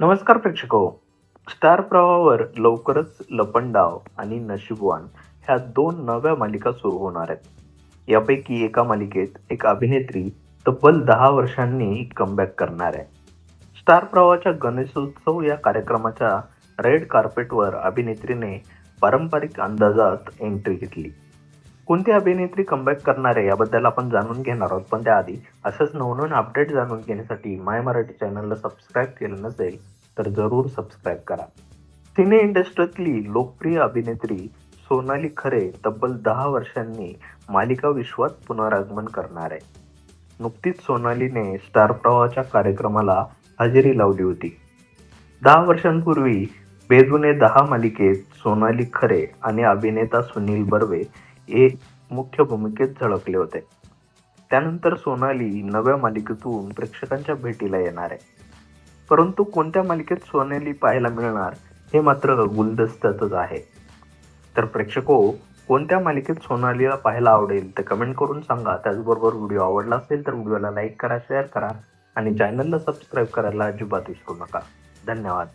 नमस्कार प्रेक्षक. स्टार प्रवाहावर लवकरच लपंडाव आणि नशीबवान ह्या दोन नव्या मालिका सुरू होणार आहेत. यापैकी एका मालिकेत एक अभिनेत्री तब्बल दहा वर्षांनी कमबॅक करणार आहे. स्टार प्रवाहाच्या गणेशोत्सव या कार्यक्रमाच्या रेड कार्पेटवर अभिनेत्रीने पारंपरिक अंदाजात एंट्री घेतली. कोणती अभिनेत्री कमबॅक करणार आहे याबद्दल आपण जाणून घेणार आहोत. पण त्याआधी असंच नवनवीन अपडेट जाणून घेण्यासाठी माय मराठी चॅनलला सबस्क्राईब केलं नसेल तर जरूर सबस्क्राईब करा. सिने इंडस्ट्रीतली लोकप्रिय अभिनेत्री सोनाली खरे तब्बल दहा वर्षांनी मालिका विश्वात पुनरागमन करणार आहे. नुकतीच सोनालीने स्टार प्रवाहाच्या कार्यक्रमाला हजेरी लावली होती. दहा वर्षांपूर्वी बेजुने दहा मालिकेत सोनाली खरे आणि अभिनेता सुनील बर्वे हे मुख्य भूमिकेत झळकले होते. त्यानंतर सोनाली नव्या मालिकेतून प्रेक्षकांच्या भेटीला येणार आहे. परंतु कोणत्या मालिकेत सोनाली पाहायला मिळणार हे मात्र गुलदस्त्यातच आहे. तर प्रेक्षको कोणत्या मालिकेत सोनालीला पाहायला आवडेल ते कमेंट करून सांगा. त्याचबरोबर व्हिडिओ आवडला असेल तर व्हिडिओला लाईक करा शेअर करा आणि चॅनलला सबस्क्राईब करायला अजिबात विसरू नका. धन्यवाद.